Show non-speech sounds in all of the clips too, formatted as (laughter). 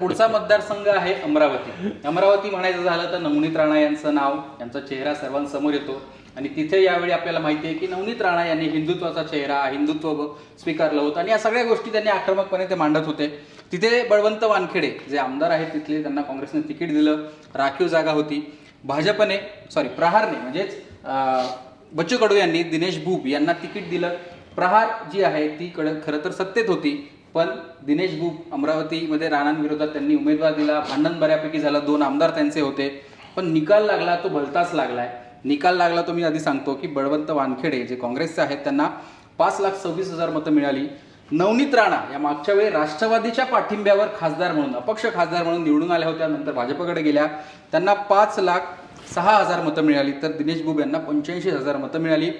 पुढचा मतदारसंघ आहे अमरावती. अमरावती म्हणायचं झालं तर नवनीत राणा यांचं नाव यांचा चेहरा सर्वांसमोर येतो. आणि तिथे यावेळी आपल्याला माहिती आहे की नवनीत राणा यांनी हिंदुत्वाचा चेहरा हिंदुत्व स्वीकारलं होतं. आणि या सगळ्या गोष्टी त्यांनी आक्रमकपणे ते मांडत होते. तिथे बळवंत वानखेडे जे आमदार आहेत तिथले त्यांना काँग्रेसने तिकीट दिलं. राखीव जागा होती. भाजपने सॉरी प्रहारने म्हणजेच बच्चू कडू यांनी दिनेश भूप यांना तिकीट दिलं. प्रहार जी आहे ती कड खरं तर सत्तेत होती. पण दिनेश बुब अमरावतीमध्ये राणांविरोधात त्यांनी उमेदवार दिला. भांडण बऱ्यापैकी झालं. दोन आमदार त्यांचे होते. पण निकाल लागला तो भलताच लागलाय. निकाल लागला तो मी आधी सांगतो की बळवंत वानखेडे जे काँग्रेसचे आहेत त्यांना पाच लाख सव्वीस हजार मतं मिळाली. नवनीत राणा या मागच्या वेळी राष्ट्रवादीच्या पाठिंब्यावर खासदार म्हणून अपक्ष खासदार म्हणून निवडून आल्या होत्या. नंतर भाजपकडे गेल्या. त्यांना पाच लाख सहा हजार मतं मिळाली. तर दिनेश बुब यांना पंच्याऐंशी हजार मतं मिळाली.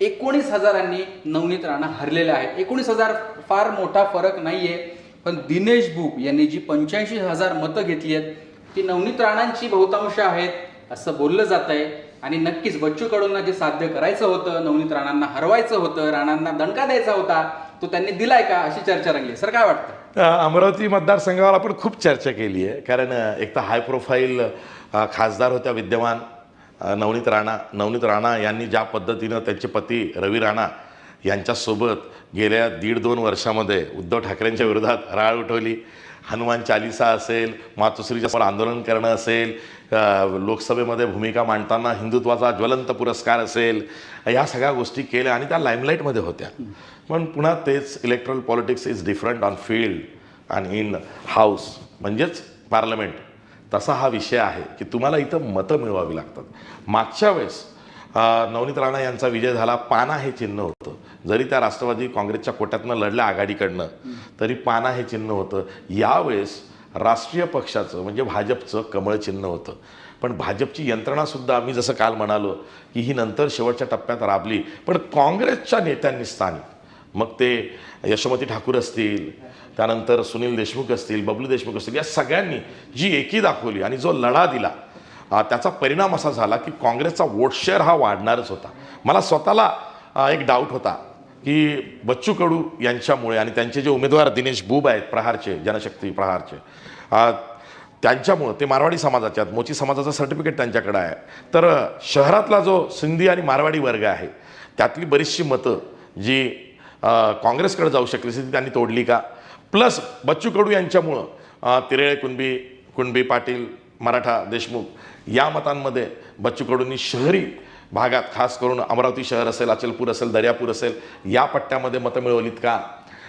एकोणीस हजारांनी नवनीत राणा हरलेल्या आहेत. एकोणीस हजार फार मोठा फरक नाही आहे पण दिनेश बुब यांनी जी पंच्याऐंशी हजार मतं घेतली आहेत ती नवनीत राणांची बहुतांश आहेत असं बोललं जात आहे आणि नक्कीच बच्चू कडूंना जे साध्य करायचं होतं नवनीत राणांना हरवायचं होतं राणांना दणका द्यायचा होता तो त्यांनी दिलाय का अशी चर्चा रंगली सर काय वाटतं? अमरावती मतदारसंघावर आपण खूप चर्चा केली आहे कारण एक तर हाय प्रोफाईल खासदार होत्या विद्यमान नवनीत राणा नवनीत राणा यांनी ज्या पद्धतीनं त्यांचे पती रवी राणा यांच्यासोबत गेल्या दीड दोन वर्षामध्ये उद्धव ठाकरेंच्या विरोधात राळ उठवली. हनुमान चालिसा असेल मातोश्रीच्या समोर आंदोलन करणं असेल लोकसभेमध्ये भूमिका मांडताना हिंदुत्वाचा ज्वलंत पुरस्कार असेल या सगळ्या गोष्टी केल्या आणि त्या लाईमलाईटमध्ये होत्या. पण पुन्हा तेच electoral politics is different on field आणि इन हाऊस म्हणजेच पार्लमेंट तसा हा विषय आहे की तुम्हाला इथं मतं मिळवावी लागतात. मागच्या वेळेस नवनीत राणा यांचा विजय झाला पाना हे चिन्ह होतं. जरी त्या राष्ट्रवादी काँग्रेसच्या कोट्यातनं लढल्या आघाडीकडनं तरी पाना हे चिन्ह होतं. यावेळेस राष्ट्रीय पक्षाचं म्हणजे भाजपचं कमळ चिन्ह होतं. पण भाजपची यंत्रणासुद्धा आम्ही जसं काल म्हणालो की ही नंतर शेवटच्या टप्प्यात राबली. पण काँग्रेसच्या नेत्यांनी स्थानिक मग ते यशोमती ठाकूर असतील त्यानंतर सुनील देशमुख असतील बबलू देशमुख असतील या सगळ्यांनी जी एकी दाखवली आणि जो लढा दिला त्याचा परिणाम असा झाला की काँग्रेसचा वोट शेअर हा वाढणारच होता. मला स्वतःला एक डाऊट होता की बच्चू कडू यांच्यामुळे आणि त्यांचे जे उमेदवार दिनेश बुब आहेत प्रहारचे जनशक्ती प्रहारचे त्यांच्यामुळं ते मारवाडी समाजाचे आहेत मोची समाजाचं सर्टिफिकेट त्यांच्याकडे आहे. तर शहरातला जो सिंधी आणि मारवाडी वर्ग आहे त्यातली बरीचशी मतं जी काँग्रेसकडे जाऊ शकली स्थिती त्यांनी तोडली का? प्लस बच्चू कडू यांच्यामुळं तिरेळे तिरळे कुणबी कुणबी पाटील मराठा देशमुख या मतांमध्ये बच्चू कडूंनी शहरी भागात खास करून अमरावती शहर असेल अचलपूर असेल दर्यापूर असेल या पट्ट्यामध्ये मतं मिळवलीत का?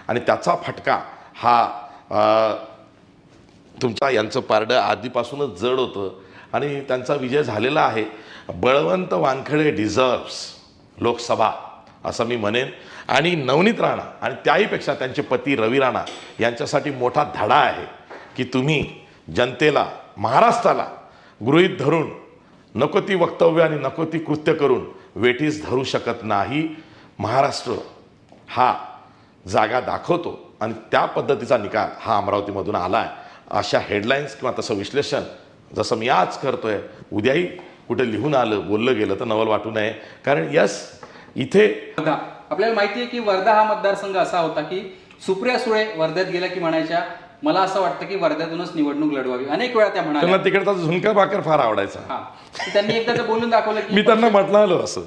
आणि त्याचा फटका हा तुमचा यांचं पारडं आधीपासूनच जड होतं आणि त्यांचा विजय झालेला आहे. बळवंत वानखडे डिझर्व्स लोकसभा. असं मी म्हणेन. आणि नवनीत राणा आणि त्याहीपेक्षा त्यांचे पती रवी राणा यांच्यासाठी मोठा धडा आहे की तुम्ही जनतेला महाराष्ट्राला गृहीत धरून नको ती वक्तव्य आणि नको ती कृत्य करून वेठीस धरू शकत नाही. महाराष्ट्र हा जागा दाखवतो आणि त्या पद्धतीचा निकाल हा अमरावतीमधून आला आहे अशा हेडलाईन्स किंवा तसं विश्लेषण जसं मी आज करतो आहे उद्याही कुठे लिहून आलं बोललं गेलं तर नवल वाटू नये. कारण यस इथे वर्धा. आपल्याला माहिती आहे की वर्धा हा मतदारसंघ असा होता की सुप्रिया सुळे वर्ध्यात गेल्या की म्हणायच्या मला असं वाटतं की वर्ध्यातूनच निवडणूक लढवावी. अनेक वेळा त्या म्हणाल्या. तिकडचा झुणका भाकर फार आवडायचा. त्यांनी एकदा बोलून दाखवलं की मी त्यांना म्हटलं आलो असं.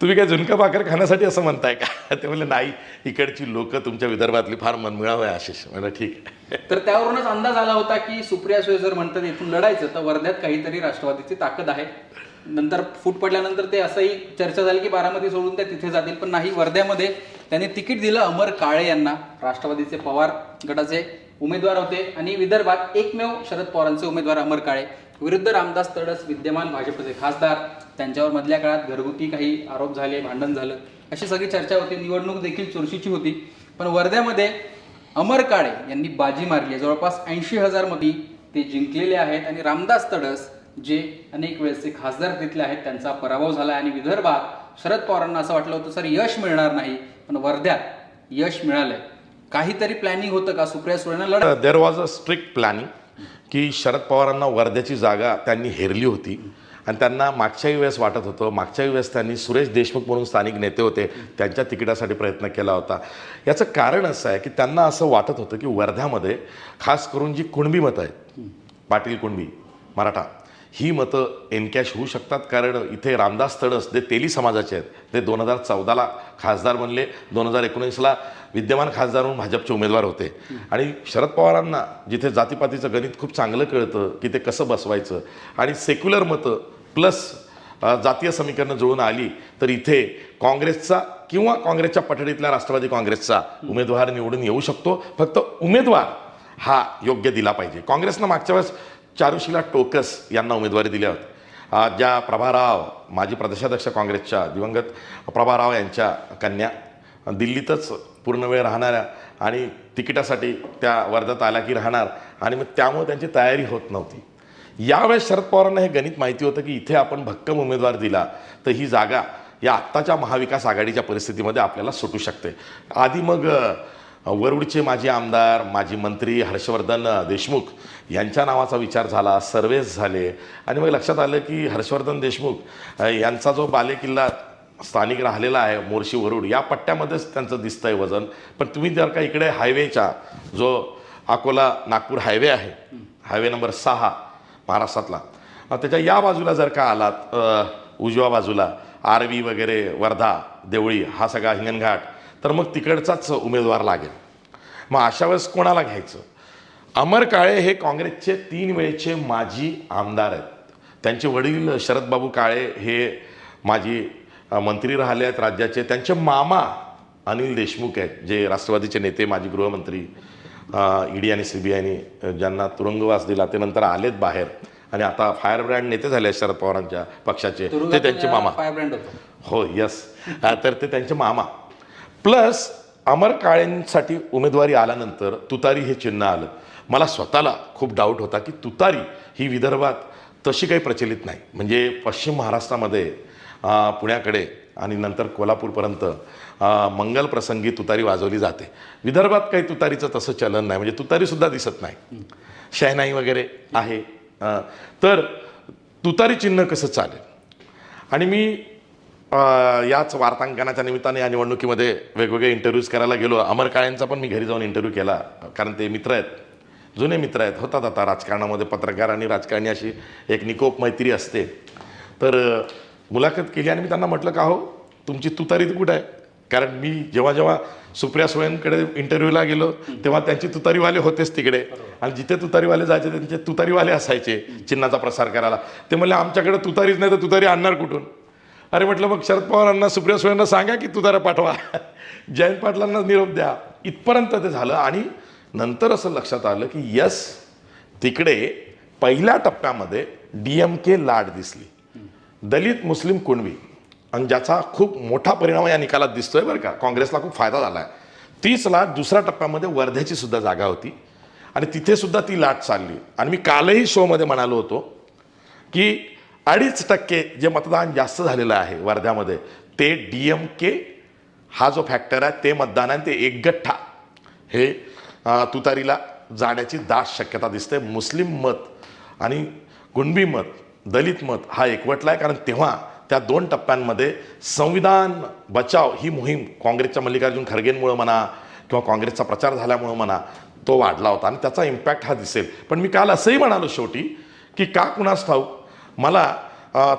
तुम्ही काय झुणका भाकर खाण्यासाठी असं म्हणताय का? (laughs) ते म्हणले नाही इकडची लोक तुमच्या विदर्भातली फार मनमिळाव आहे आशिष. म्हणलं ठीक आहे. तर त्यावरूनच अंदाज आला होता की सुप्रिया सुळे जर म्हणतात इथून लढायचं तर वर्ध्यात काहीतरी राष्ट्रवादीची ताकद आहे. नंतर फूट पडल्यानंतर ते असंही चर्चा झाली की बारामती सोडून ते तिथे जातील. पण नाही वर्ध्यामध्ये त्यांनी तिकीट दिलं अमर काळे यांना राष्ट्रवादीचे पवार गटाचे उमेदवार होते. आणि विदर्भात एकमेव शरद पवारांचे उमेदवार अमर काळे. विरुद्ध रामदास तडस विद्यमान भाजपचे खासदार. त्यांच्यावर मधल्या काळात घरगुती काही आरोप झाले भांडण झालं. अशी सगळी चर्चा होती. निवडणूक देखील चुरशीची होती. पण वर्ध्यामध्ये अमर काळे यांनी बाजी मारली आहे. जवळपास ऐंशी हजारमध्ये ते जिंकलेले आहेत. आणि रामदास तडस जे अनेक वेळेसचे खासदार तिथले आहेत त्यांचा पराभव झाला आणि विदर्भात शरद पवारांना असं वाटलं होतं सर यश मिळणार नाही पण वर्ध्यात यश मिळालंय. काहीतरी प्लॅनिंग होतं का? सुप्रिया सुळेनं लढ there was a strict planning की शरद पवारांना वर्ध्याची जागा त्यांनी हेरली होती. आणि त्यांना मागच्याही वेळेस वाटत होतं मागच्याही वेळेस त्यांनी सुरेश देशमुख म्हणून स्थानिक नेते होते त्यांच्या तिकिटासाठी प्रयत्न केला होता. याचं कारण असं आहे की त्यांना असं वाटत होतं की वर्ध्यामध्ये खास करून जी कुणबी मतं आहेत पाटील कुणबी मराठा ही मतं एनकॅश होऊ शकतात कारण इथे रामदास तडस जे तेली समाजाचे आहेत ते दोन हजार चौदाला खासदार बनले. दोन हजार एकोणीसला विद्यमान खासदार म्हणून भाजपचे उमेदवार होते. आणि शरद पवारांना जिथे जातीपातीचं गणित खूप चांगलं कळतं की ते कसं बसवायचं. आणि सेक्युलर मतं प्लस जातीय समीकरणं जुळून आली तर इथे काँग्रेसचा किंवा काँग्रेसच्या पठडीतल्या राष्ट्रवादी काँग्रेसचा उमेदवार निवडून येऊ शकतो. फक्त उमेदवार हा योग्य दिला पाहिजे. काँग्रेसनं मागच्या वेळेस चारुशिला टोकस यांना उमेदवारी दिल्या होत्या ज्या प्रभाराव माजी प्रदेशाध्यक्ष काँग्रेसच्या दिवंगत प्रभाराव यांच्या कन्या दिल्लीतच पूर्ण वेळ राहणाऱ्या आणि तिकिटासाठी त्या वर्धात आल्या की राहणार आणि मग त्यामुळे त्यांची तयारी होत नव्हती. यावेळेस शरद पवारांना हे गणित माहिती होतं की इथे आपण भक्कम उमेदवार दिला तर ही जागा या आत्ताच्या महाविकास आघाडीच्या परिस्थितीमध्ये आपल्याला सुटू शकते. आधी मग वरुडचे माजी आमदार माजी मंत्री हर्षवर्धन देशमुख यांच्या नावाचा विचार झाला सर्वेस झाले. आणि मग लक्षात आलं की हर्षवर्धन देशमुख यांचा जो बालेकिल्ला स्थानिक राहिलेला आहे मोर्शी वरुड या पट्ट्यामध्येच त्यांचं दिसतं आहे वजन. पण तुम्ही जर का इकडे हायवेच्या जो अकोला नागपूर हायवे आहे हायवे नंबर सहा महाराष्ट्रातला त्याच्या या बाजूला जर का आलात उजव्या बाजूला आरवी वगैरे वर्धा देवळी हा सगळा हिंगणघाट तर मग तिकडचाच उमेदवार लागेल. मग अशा वेळेस कोणाला घ्यायचं? अमर काळे हे काँग्रेसचे तीन वेळचे माजी आमदार आहेत. त्यांचे वडील शरदबाबू काळे हे माजी मंत्री राहिले आहेत राज्याचे. त्यांचे मामा अनिल देशमुख आहेत जे राष्ट्रवादीचे नेते माजी गृहमंत्री ईडी आणि सी बी आयनी ज्यांना तुरुंगवास दिला ते नंतर आलेत बाहेर. आणि आता फायर ब्रँड नेते झाले आहेत शरद पवारांच्या पक्षाचे. ते त्यांचे मामा. फायर ब्रँड होतो. हो यस. तर ते त्यांचे मामा. प्लस अमर काळेंसाठी उमेदवारी आल्यानंतर तुतारी हे चिन्ह आलं. मला स्वतःला खूप डाऊट होता की तुतारी ही विदर्भात तशी काही प्रचलित नाही. म्हणजे पश्चिम महाराष्ट्रामध्ये पुण्याकडे आणि नंतर कोल्हापूरपर्यंत मंगल प्रसंगी तुतारी वाजवली जाते. विदर्भात काही तुतारीचं तसं चलन नाही. म्हणजे तुतारीसुद्धा दिसत नाही. शहनाई वगैरे आहे. तर तुतारी चिन्ह कसं चालेल? आणि मी याच वार्तांकनाच्या निमित्ताने या निवडणुकीमध्ये वेगवेगळे इंटरव्ह्यूज करायला गेलो. अमर काळेंचा पण मी घरी जाऊन इंटरव्ह्यू केला कारण ते मित्र आहेत. जुने मित्र आहेत. होतात आता राजकारणामध्ये पत्रकार आणि राजकारणी अशी एक निकोप मैत्री असते. तर मुलाखत केली आणि मी त्यांना म्हटलं का हो तुमची तुतारी कुठं आहे? कारण मी जेव्हा जेव्हा सुप्रिया सुळेंकडे इंटरव्ह्यूला गेलो तेव्हा त्यांची तुतारीवाले होतेच तिकडे. आणि जिथे तुतारीवाले जायचे त्यांचे तुतारीवाले असायचे चिन्हाचा प्रसार करायला. ते म्हणले आमच्याकडे तुतारीच नाही तर तुतारी आणणार कुठून? अरे म्हटलं मग शरद पवारांना सुप्रिया सुळेंना सांगा की तुतारा पाठवा. जयंत पाटलांना निरोप द्या. इथपर्यंत ते झालं आणि नंतर असं लक्षात आलं की यस तिकडे पहिल्या टप्प्यामध्ये डी एम के लाट दिसली. दलित मुस्लिम कुणबी. आणि ज्याचा खूप मोठा परिणाम या निकालात दिसतोय बरं का. काँग्रेसला खूप फायदा झाला आहे तीच लाट दुसऱ्या टप्प्यामध्ये वर्ध्याची सुद्धा जागा होती. आणि तिथे सुद्धा ती लाट चालली. आणि मी कालही शोमध्ये म्हणालो होतो की अडीच टक्के जे मतदान जास्त झालेलं आहे वर्ध्यामध्ये ते डी एम के हा जो फॅक्टर आहे ते मतदान आहे ते एकगठ्ठा हे तुतारीला जाण्याची दाट शक्यता दिसते. मुस्लिम मत आणि कुणबी मत दलित मत हा एकवटला आहे कारण तेव्हा त्या दोन टप्प्यांमध्ये संविधान बचाव ही मोहीम काँग्रेसच्या मल्लिकार्जुन खरगेंमुळं म्हणा किंवा काँग्रेसचा प्रचार झाल्यामुळं म्हणा तो वाढला होता. आणि त्याचा इम्पॅक्ट हा दिसेल. पण मी काल असंही म्हणालो शेवटी की का कुणास ठाऊक मला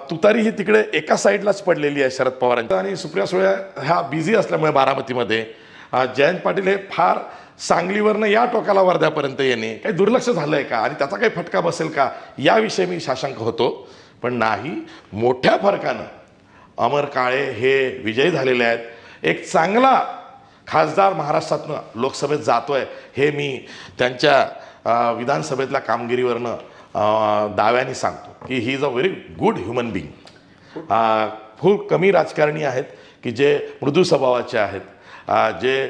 तुतारी ही तिकडे एका साईडलाच पडलेली आहे शरद पवारांच्या आणि सुप्रिया सुळे ह्या बिझी असल्यामुळे बारामतीमध्ये जयंत पाटील हे फार सांगलीवरनं या टोकाला वर्ध्यापर्यंत येणे काही दुर्लक्ष झालं आहे का? आणि त्याचा काही फटका बसेल का? याविषयी मी साशंक होतो. पण नाही मोठ्या फरकानं अमर काळे हे विजयी झालेले आहेत. एक चांगला खासदार महाराष्ट्रातनं लोकसभेत जातोय हे मी त्यांच्या विधानसभेतल्या कामगिरीवरनं दाव्याने सांगतो की he is a very good human being खूप कमी राजकारणी आहेत की जे मृदू स्वभावाचे आहेत. जे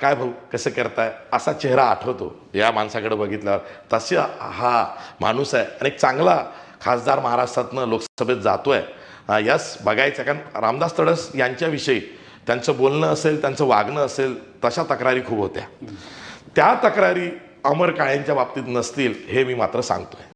काय भाऊ कसं करताय असा चेहरा आठवतो. या माणसाकडे बघितल्यावर तसा हा माणूस आहे आणि एक चांगला खासदार महाराष्ट्रातनं लोकसभेत जातो आहे यस बघायचं कारण रामदास तडस यांच्याविषयी त्यांचं बोलणं असेल त्यांचं वागणं असेल तशा तक्रारी खूप होत्या. त्या तक्रारी अमर काळ्यांच्या बाबतीत नसतील हे मी मात्र सांगतोय.